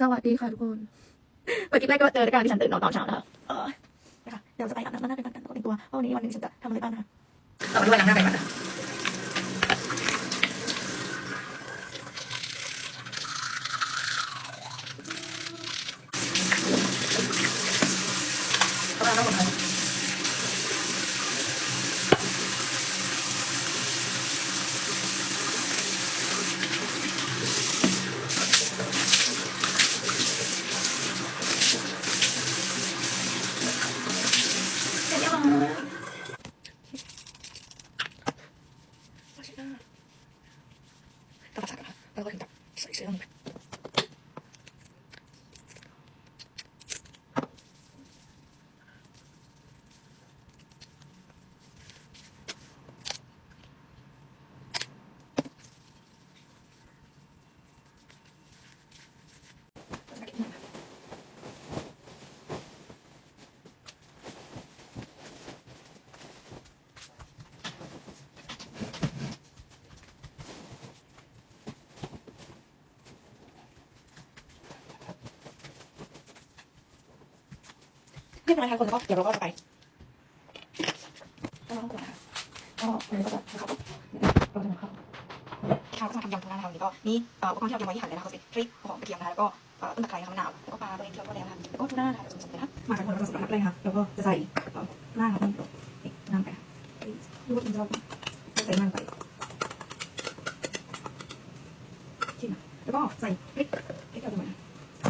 สวัสดีค่ะทุกคนเปิดคลิปแรกก็เจอในการที่ฉันตื่นนอนตอนเช้านะคะเออนะคะเดี๋ยวจะไปอาบน้ำแล้วน่าเป็นการแต่งตัวแต่งตัวเพราะวันนี้วันหนึ่งฉันจะทำอะไรบ้างนะคะเรามาดูวันล้างหน้าไปก่อนนะเอาล้างหน้าก่อน ค่ะเสร็จเรียบร้อ เรียบร้อยค่ะคนแล้วก็เดี๋ยวเราก็จะไปก็ร้องก่อนนะคะก็เลยก็จะนะครับเราจะนำเข้าค่ะก็จะทำยำของร้านเราเนี้ก็มีอุปกรณ์ที่เราตรียมไว้ที่หั่นเลยนะคะเขาเป็นพริกหอมกระเทียมนะคะแล้วก็ต้นตะไคร้นะคะมะนาวแล้วก็ปลาตัวเองที่เราทอดแล้วนะะแล้วก็ทุน่าค่ะผสมๆนะคะมากันคนเราผสมกันเลยค่ะแล้วก็จะใส่หน้าของน้ำไปดูว่าคุณจะใส่มันไปชิมแล้วก็ใส่พริกพริกเราด้วย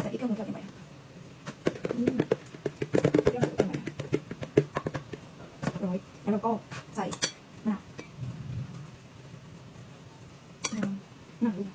ใส่พริกเครื่องมือเรา ร้อยแล้วเราก็ใส่หนักหนักมะน